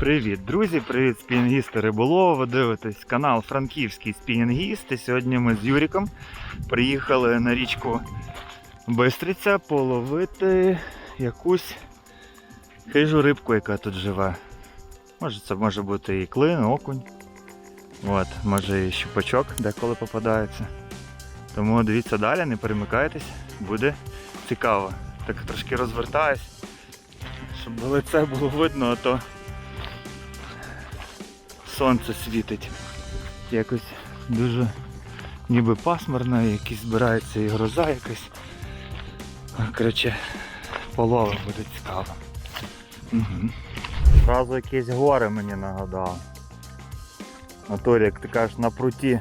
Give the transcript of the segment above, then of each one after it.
Привіт, друзі! Привіт, спінінгісти риболови. Ви дивитесь канал Франківський спінінгіст. І сьогодні ми з Юріком приїхали на річку Бистриця половити якусь хижу рибку, яка тут живе. Може це може бути і клин, окунь. От, може і щупачок деколи попадається. Тому дивіться далі, не перемикайтесь, буде цікаво. Так трошки розвертаюсь, щоб лице було видно, а то сонце світить. Якось дуже ніби пасмурно, якісь збирається і гроза якась. Коротше, полова буде цікаво. Угу. Зразу якісь гори мені нагадав. Наторі, як ти кажеш, на пруті.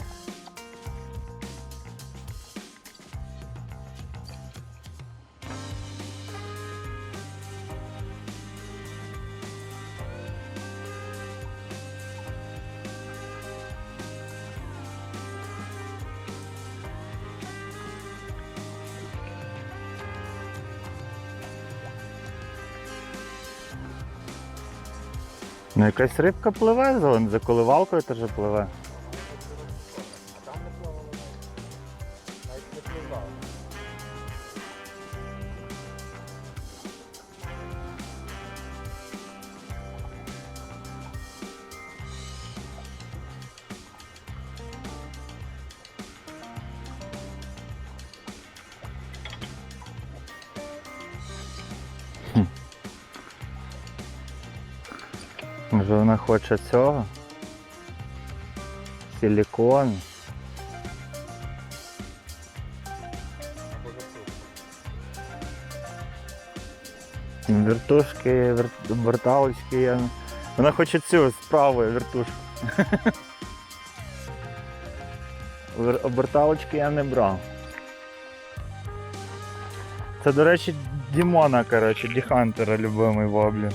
Ну якась рибка пливе, за, коливалкою теж пливе. Може вона хоче цього? Силікон. Вертушки, вер... верталочки. Я... Вона хоче цю з правої вертушки. Вер- Оберталочки я не брав. Це, до речі, Дімона, коротше, Діхантера любимий воблін.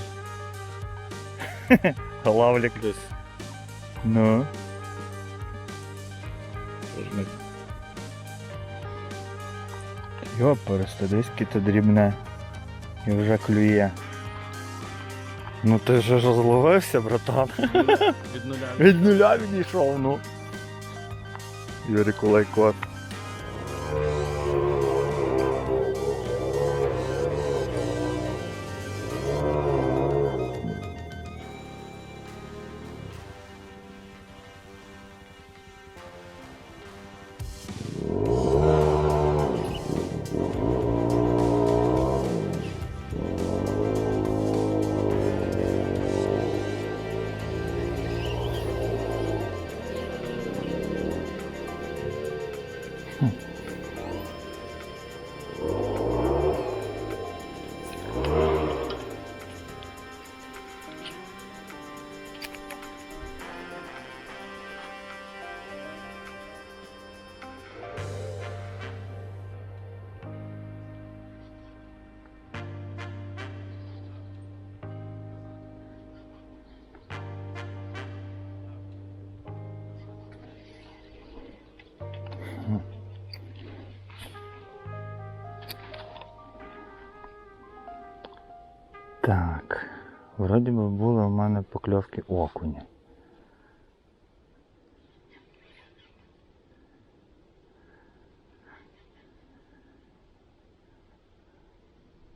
Лавлік десь. Ну. Йопересте, десь кіто дрібне. І вже клює. Ну ти ж розловився, братан. Від нуля. Від нуля відійшов, ну. Юріку лайкот. Так. Вроді би були в мене покльовки окуня.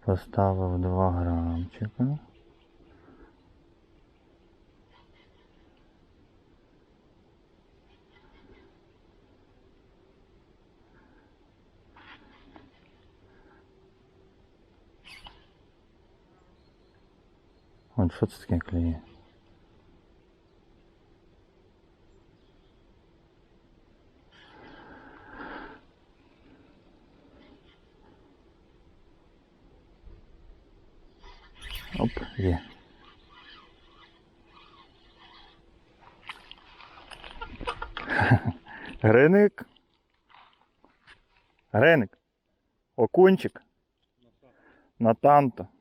Поставив 2 грамчика. От що це таке клює? Оп, є. Окунчик. Натанто. Такий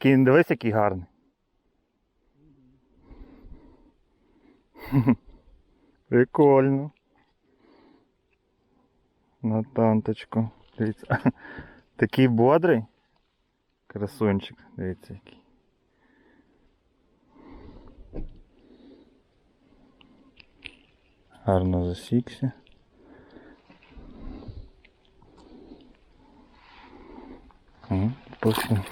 Кінь, дивись, який гарний. Прикольно. На танточку. Дивіться. Такий бодрий. Красунчик, дивіться який. Гарно засікся. Пустимо.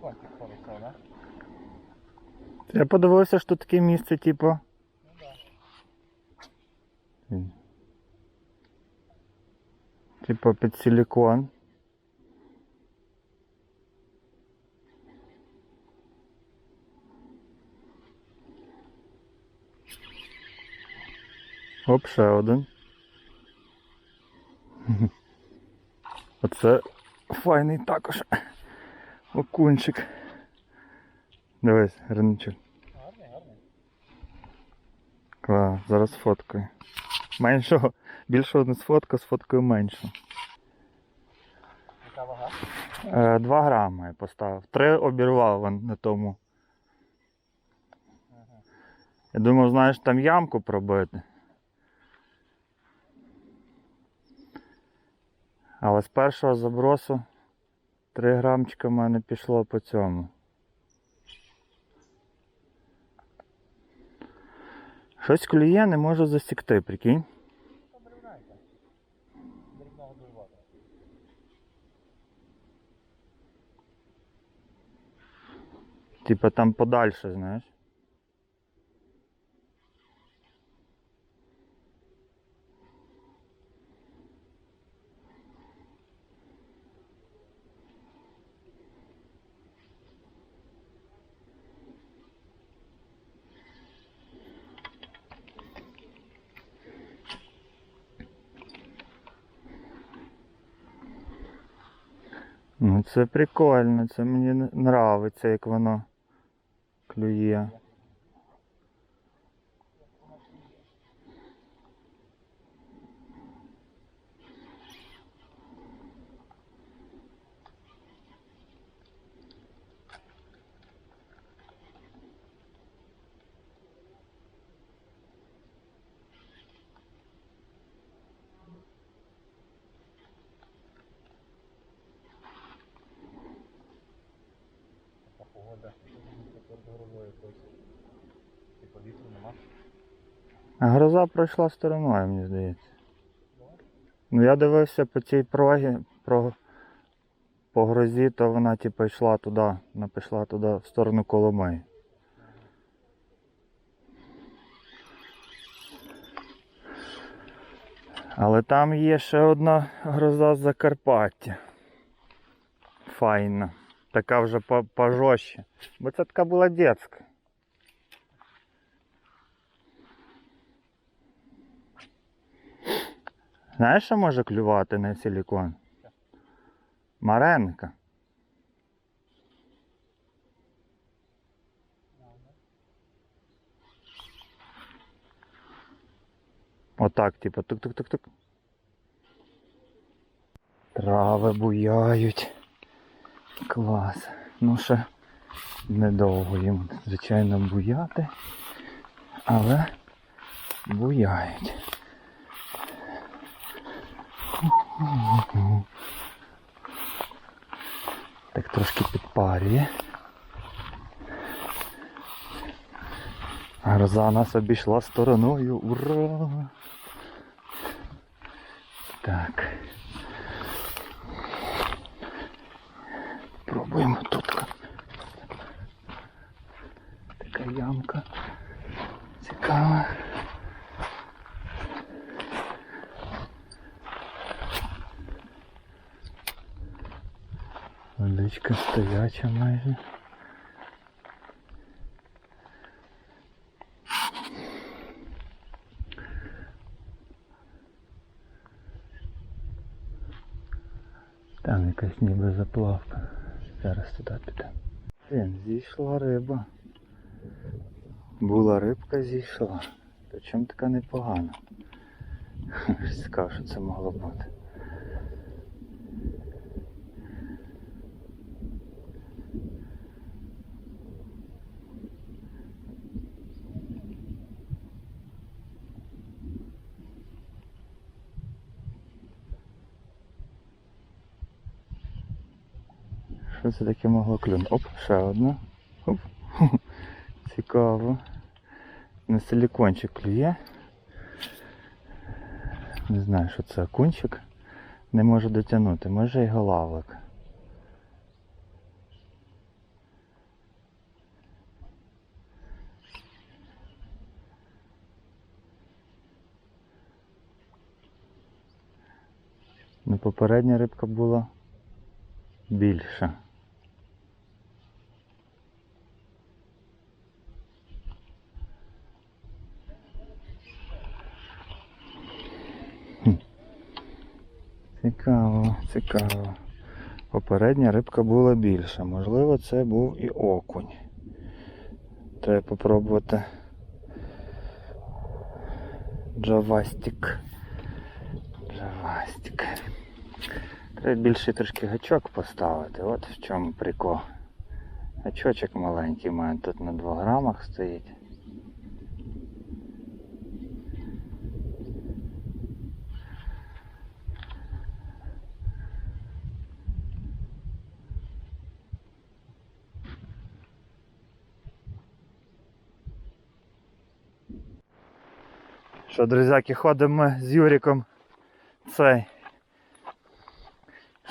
Пошли. На да? Я подивився, що таке місце, типу. М. Типу під силікон. Оп, ще один. Оце файний також окунчик. Дивись, гринчик. Гарний, гарний. Клас, зараз фоткаю. Меншого, більшого не сфоткаю, сфоткаю меншого. Яка вага? Е, 2 грами я поставив. Три обірвав на тому. Ага. Я думав, знаєш, там ямку пробити. Але з першого забросу 3 грамчика в мене пішло по цьому. Щось клює, не можу засікти, прикинь. Типа там подальше, знаєш. Ну це прикольно, це мені нравиться, як воно клює. Нема. А гроза пройшла стороною, мені здається. Ну я дивився по цій прогі, про, по грозі, то вона типу йшла туди, вона пішла туди в сторону Коломиї. Але там є ще одна гроза з Закарпаття. Файна. Така вже по- пожорстче. Бо це така була дитяча. Знаєш, що може клювати на силікон? Маренка. Отак, типу, тук-тук-тук-тук. Трави буяють. Клас. Ну ще недовго їм, звичайно, буяти, але буяють. Так трошки підпарює. Гроза нас обійшла стороною. Ура! Так. Пробуємо тут. Така ямка. Цікава. Водичка стояча майже. Там якась ніби заплавка. Зараз туди підемо. Зійшла риба. Була рибка зійшла. То чим така непогана? Цікаво, що це могло бути. Що це таке могло клюнути? Оп, ще одна. Оп. Цікаво. На силікончик клює. Не знаю, що це окунчик. Не можу дотягнути, може і голавлик. Ну, попередня рибка була більша. Цікаво. Попередня рибка була більша. Можливо, це був і окунь. Треба попробувати. Джавастик. Джавастик. Треба більше трішки гачок поставити. От в чому прикол. Гачочок маленький у мене тут на 2 грамах стоїть. Що, друзяки, ходимо з Юріком цей.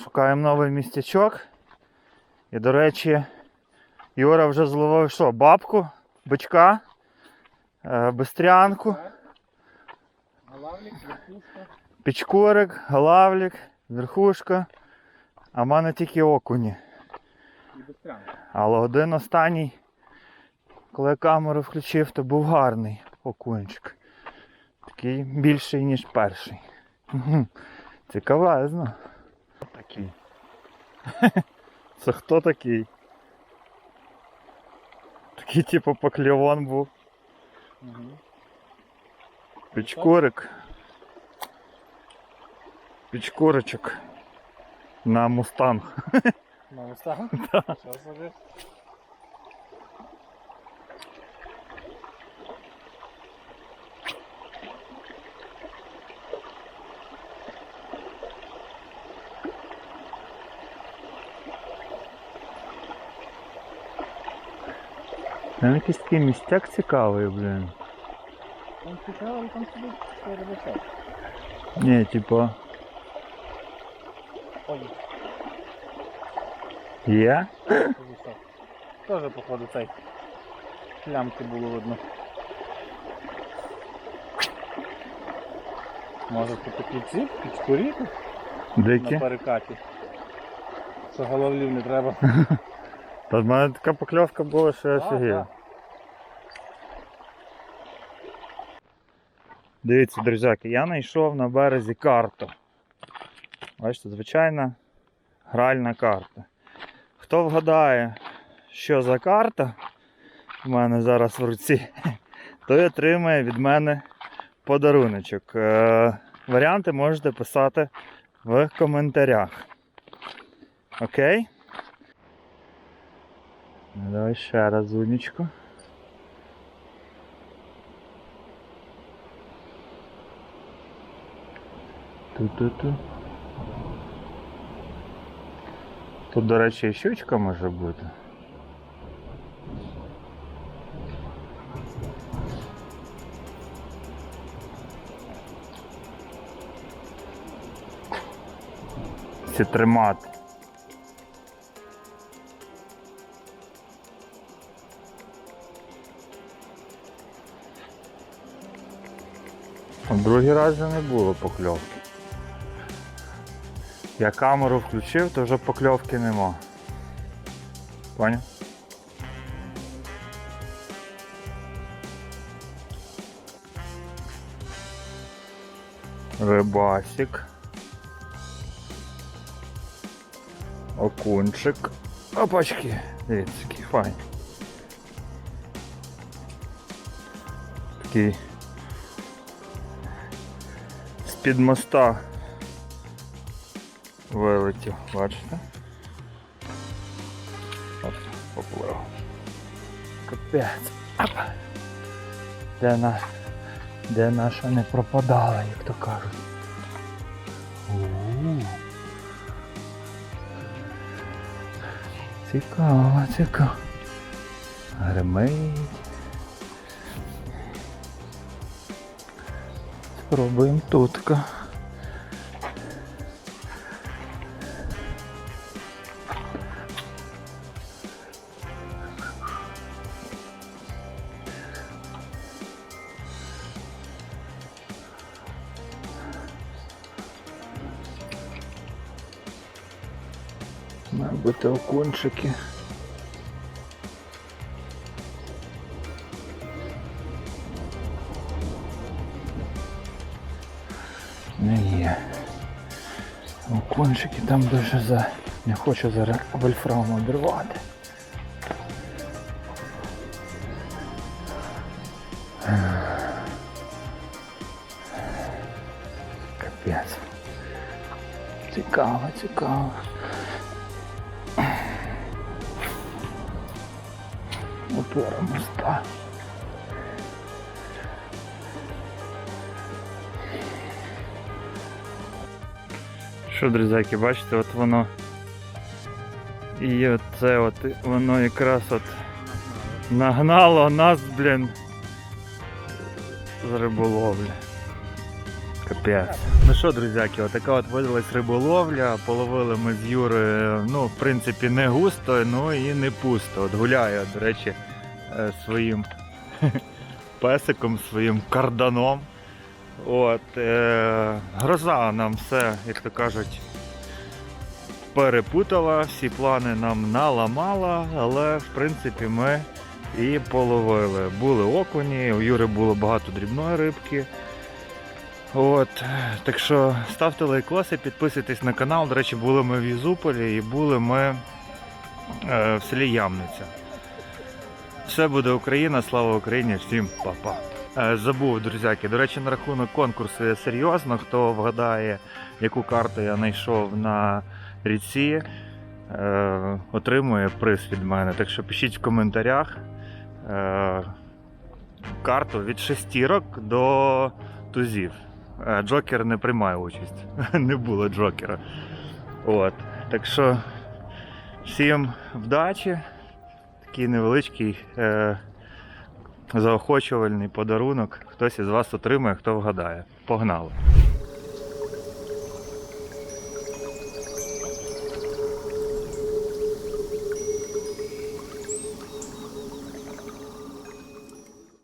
Шукаємо новий містячок. І, до речі, Юра вже зловив що? Бабку, бичка, е, бистрянку, Галавлік, верхушка. пічкурик, галавлік, верхушка. А в мене тільки окуні. Але один останній, коли я камеру включив, то був гарний окунчик. Такий більший, ніж перший. Цікавезно. Такий. Це хто такий? Такий типу покльовон був. Угу. Пічкурик. Пічкуричок. На мустанг. На устах? Що Там якийсь такий містяк цікавий, блін. Там цікаво, там собі перебачав. Ні, типа. Ой, Є? Теж, походу, цей. Плямки було видно. Може тут такі ці, підскурі тут на перекаті. Що головлів не треба. Та в мене така покльовка була, що я офігів. Дивіться, друзяки, я знайшов на березі карту. Бачите, звичайна гральна карта. Хто вгадає, що за карта в мене зараз в руці, той отримає від мене подаруночок. Е, варіанти можете писати в коментарях. Окей? Давай ще раз зунечку. Ту-ту-ту. Тут, до речі, щучка може бути. Сітримат. А Другий раз вже не було покльовки. Я камеру включив, то вже покльовки нема. Поняв? Рибасик. Окунчик. Опачки. Дивіться, який файн. Такий з-під моста вилетів, бачите? От, поплив. Капець. Апа. Де, на... Де наша не пропадала, як то кажуть. У-у-у. Цікаво, цікаво. Гримить. Спробуємо тутка. Окунчики. Не є. Окунчики там дуже за... Не хочу зараз вольфрам обірвати. Капець. Цікаво, цікаво. Опора моста. Що, друзяки, бачите, от воно. І оце от воно якраз от нагнало нас, блін, з риболовлі. Капець. Ну що, друзяки, отака от видалась риболовля. Половили ми з Юри, ну, в принципі, не густо, ну і не пусто. От гуляє, до речі, своїм песиком, своїм карданом. От, е, гроза нам все, як то кажуть, перепутала, всі плани нам наламала, але в принципі ми і половили. Були окуні, у Юри було багато дрібної рибки. От, так що ставте лайкоси, підписуйтесь на канал. До речі, були ми в Ізуполі і були ми е, в селі Ямниця. Все буде Україна, слава Україні, всім па-па. Е, Забув, друзяки. До речі, на рахунок конкурсу я серйозно. Хто вгадає, яку карту я знайшов на ріці, е, отримує приз від мене. Так що пишіть в коментарях е, карту від шестірок до тузів. Джокер не приймає участь. не було Джокера. От. Так що всім вдачі. Такий невеличкий. Е, заохочувальний подарунок. Хтось із вас отримає, хто вгадає. Погнали!